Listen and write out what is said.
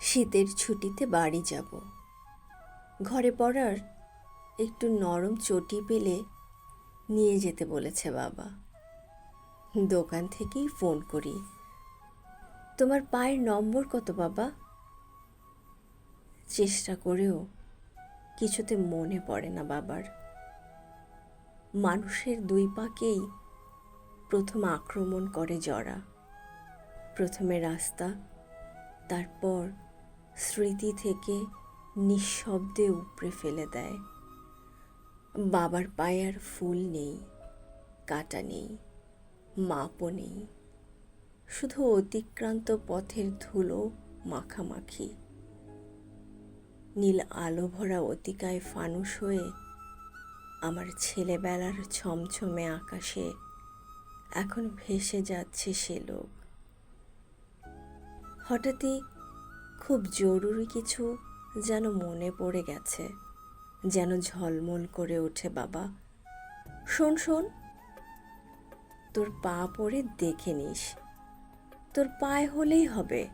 শীতের ছুটিতে বাড়ি যাব। ঘরে পড়ার একটু নরম চটি পেলে নিয়ে যেতে বলেছে বাবা। দোকান থেকেই ফোন করি। তোমার পায়ের নম্বর কত বাবা? চেষ্টা করেও কিছুতে মনে পড়ে না বাবার। মানুষের দুই পাকেই প্রথম আক্রমণ করে জরা। প্রথমে রাস্তা, তারপর স্মৃতি থেকে নিঃশব্দে উপড়ে ফেলে দেয়। বাবার পায়ে আর ফুল নেই, কাটা নেই, মাপও নেই। শুধু অতিক্রান্ত পথের ধুলো মাখামাখি। নীল আলো ভরা অতিকায় ফানুস হয়ে আমার ছেলেবেলার ছমছমে আকাশে এখন ভেসে যাচ্ছে সে লোক। হঠাৎই খুব জরুরি কিছু যেন মনে পড়ে গেছে, যেন ঝলমল করে ওঠে বাবা। শোন শোন। তোর পা পড়ে দেখে নিস। তোর পায়ে হলেই হবে।